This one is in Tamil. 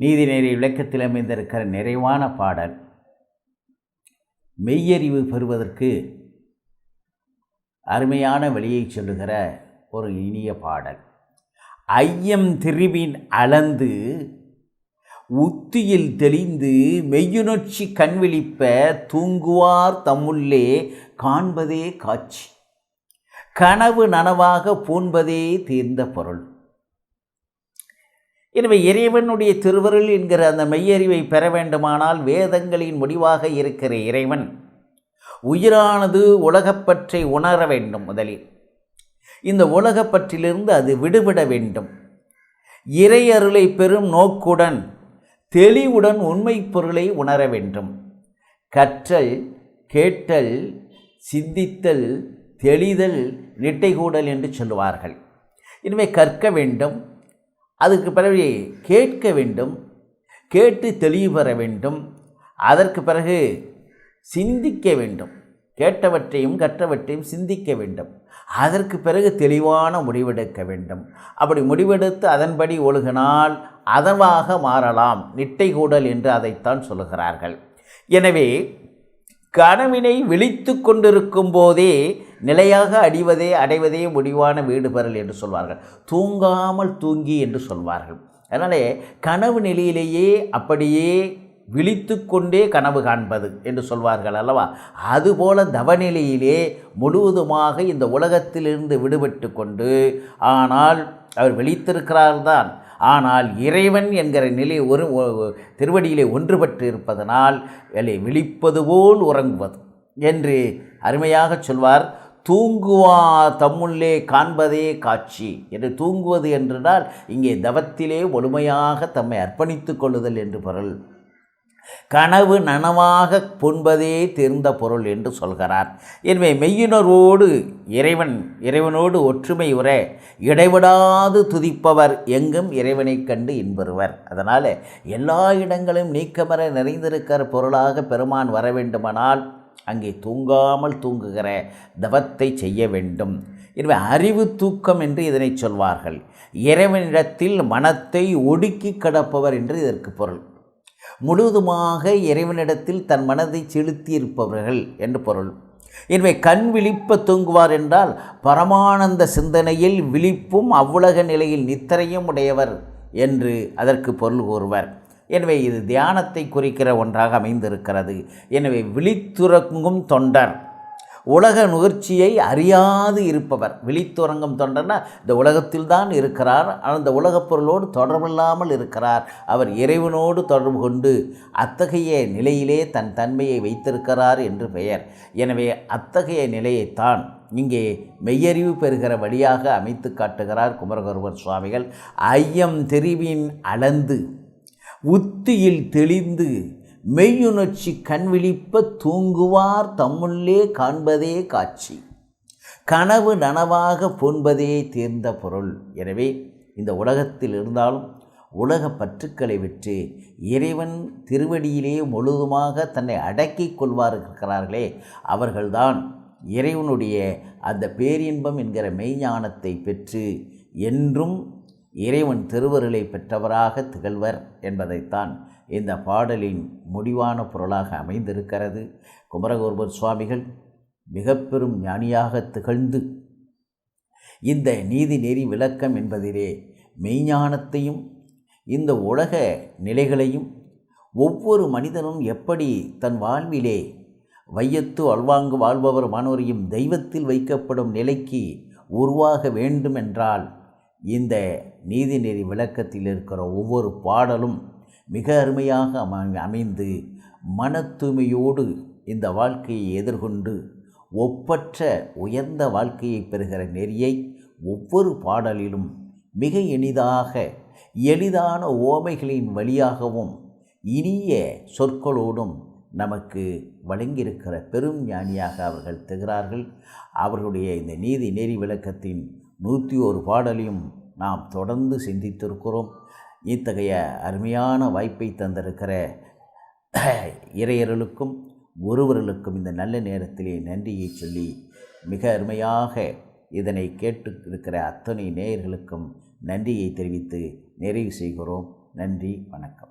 நீதிநெறி விளக்கத்தில் அமைந்திருக்கிற நிறைவான பாடல். மெய்யறிவு பெறுவதற்கு அருமையான வழியை சொல்லுகிற ஒரு இனிய பாடல். ஐயம் திருவின் அளந்து உத்தியில் தெளிந்து மெய்யுணர்ச்சி கண்விழிப்ப தூங்குவார் தம்முள்ளே காண்பதே காட்சி. கனவு நனவாக பூண்பதே தீர்ந்த பொருள். எனவே இறைவனுடைய திருவருள் என்கிற அந்த மெய்யறிவை பெற வேண்டுமானால் வேதங்களின் முடிவாக இருக்கிற இறைவன் உயிரானது உலகப்பற்றை உணர வேண்டும் முதலில். இந்த உலகப்பற்றிலிருந்து அது விடுபட வேண்டும். இறையருளை பெறும் நோக்குடன் தெளிவுடன் உண்மை பொருளை உணர வேண்டும். கற்றல் கேட்டல் சிந்தித்தல் தெளிதல் நிட்டைகூடல் என்று சொல்லுவார்கள். இனிமே கற்க வேண்டும் அதுக்கு பிறகு கேட்க வேண்டும் கேட்டு தெளிவு பெற வேண்டும் அதற்கு பிறகு சிந்திக்க வேண்டும். கேட்டவற்றையும் கற்றவற்றையும் சிந்திக்க வேண்டும். அதற்கு பிறகு தெளிவான முடிவெடுக்க வேண்டும். அப்படி முடிவெடுத்து அதன்படி ஒழுகினால் அதவாக மாறலாம். நிட்டைகூடல் என்று அதைத்தான் சொல்லுகிறார்கள். எனவே கனவினை விழித்து கொண்டிருக்கும் போதே நிலையாக அடிவதே அடைவதே முடிவான வீடு பெறல் என்று சொல்வார்கள். தூங்காமல் தூங்கி என்று சொல்வார்கள். அதனாலே கனவு நிலையிலேயே அப்படியே விழித்து கொண்டே கனவு காண்பது என்று சொல்வார்கள் அல்லவா? அதுபோல தவநிலையிலே முழுவதுமாக இந்த உலகத்திலிருந்து விடுபட்டு கொண்டு ஆனால் அவர் விழித்திருக்கிறார்தான். ஆனால் இறைவன் என்கிற நிலை ஒரு திருவடியிலே ஒன்றுபட்டு இருப்பதனால் விழிப்பது போல் உறங்குவது என்று அருமையாக சொல்வார். தூங்குவா தம்முள்ளே காண்பதே காட்சி. என்று தூங்குவது என்றால் இங்கே தவத்திலே ஒழுமையாக தம்மை அர்ப்பணித்து கொள்ளுதல் என்று பொருள். கனவு நனவாக புண்பதே தெரிந்த பொருள் என்று சொல்கிறார். எனவே மெய்யுணர்வோடு இறைவன் இறைவனோடு ஒற்றுமை உற இடைவிடாது துதிப்பவர் எங்கும் இறைவனைக் கண்டு இன்புறுவர். அதனால் எல்லா இடங்களும் நீக்கமர நிறைந்திருக்கிற பொருளாக பெருமான் வர வேண்டுமானால் அங்கே தூங்காமல் தூங்குகிற தவத்தை செய்ய வேண்டும். எனவே அறிவு தூக்கம் என்று இதனை சொல்வார்கள். இறைவனிடத்தில் மனத்தை ஒடுக்கி கிடப்பவர் என்று இதற்கு பொருள். முழுவதுமாக இறைவனிடத்தில் தன் மனதை செலுத்தி இருப்பவர்கள் என்று பொருள். எனவே கண் விழிப்ப தூங்குவார் என்றால் பரமானந்த சிந்தனையில் விழிப்பும் அவ்வுலக நிலையில் நித்திரையும் உடையவர் என்று அதற்கு பொருள் கூறுவர். எனவே இது தியானத்தை குறிக்கிற ஒன்றாக அமைந்திருக்கிறது. எனவே விழித்துறங்கும் தொண்டர். உலக நுகர்ச்சியை அறியாது இருப்பவர். விழித்துறங்கும் தொண்டர்னா இந்த உலகத்தில் தான் இருக்கிறார் அந்த உலகப் பொருளோடு தொடர்பில்லாமல் இருக்கிறார். அவர் இறைவனோடு தொடர்பு கொண்டு அத்தகைய நிலையிலே தன் தன்மையை வைத்திருக்கிறார் என்று பெயர். எனவே அத்தகைய நிலையைத்தான் இங்கே மெய்யறிவு பெறுகிற வழியாக அமைத்து காட்டுகிறார் குமரகருவர் சுவாமிகள். ஐயம் தெரிவின் அளந்து. உத்தியில் தெளிந்து மெய்யுணர்ச்சி கண்விழிப்ப தூங்குவார் தம்முள்ளே காண்பதே காட்சி. கனவு நனவாக போன்பதே தேர்ந்த பொருள். எனவே இந்த உலகத்தில் இருந்தாலும் உலக பற்றுக்களை விட்டு இறைவன் திருவடியிலே முழுதுமாக தன்னை அடக்கிக் கொள்வார் இருக்கிறார்களே அவர்கள்தான் இறைவனுடைய அந்த பேரின்பம் என்கிற மெய்ஞானத்தை பெற்று என்றும் இறைவன் திருவருளை பெற்றவராக திகழ்வர் என்பதைத்தான் இந்த பாடலின் முடிவான பொருளாக அமைந்திருக்கிறது. குமரகோர்வர் சுவாமிகள் மிக பெரும் ஞானியாக திகழ்ந்து இந்த நீதி நெறி விளக்கம் என்பதிலே மெய்ஞானத்தையும் இந்த உலக நிலைகளையும் ஒவ்வொரு மனிதனும் எப்படி தன் வாழ்விலே வையத்து அல்வாங்கு வாழ்பவர் மாணவரையும் தெய்வத்தில் வைக்கப்படும் நிலைக்கு உருவாக வேண்டும் என்றால் இந்த நீதிநெறி விளக்கத்தில் இருக்கிற ஒவ்வொரு பாடலும் மிக அருமையாக அமைந்து மன தூய்மையோடு இந்த வாழ்க்கையை எதிர்கொண்டு ஒப்பற்ற உயர்ந்த வாழ்க்கையை பெறுகிற நெறியை ஒவ்வொரு பாடலிலும் மிக எளிதாக எளிதான ஓமைகளின் வழியாகவும் இனிய சொற்களோடும் நமக்கு வழங்கியிருக்கிற பெரும் ஞானியாக அவர்கள் திகிறார்கள் அவர்களுடைய இந்த நீதி நெறி விளக்கத்தின் நூற்றி ஒரு பாடலையும் நாம் தொடர்ந்து சிந்தித்திருக்கிறோம். இத்தகைய அருமையான வாய்ப்பை தந்திருக்கிற இறையர்களுக்கும் ஒருவர்களுக்கும் இந்த நல்ல நேரத்திலே நன்றியை சொல்லி மிக அருமையாக இதனை கேட்டு இருக்கிற அத்தனை நேயர்களுக்கும் நன்றியை தெரிவித்து நிறைவு செய்கிறோம். நன்றி வணக்கம்.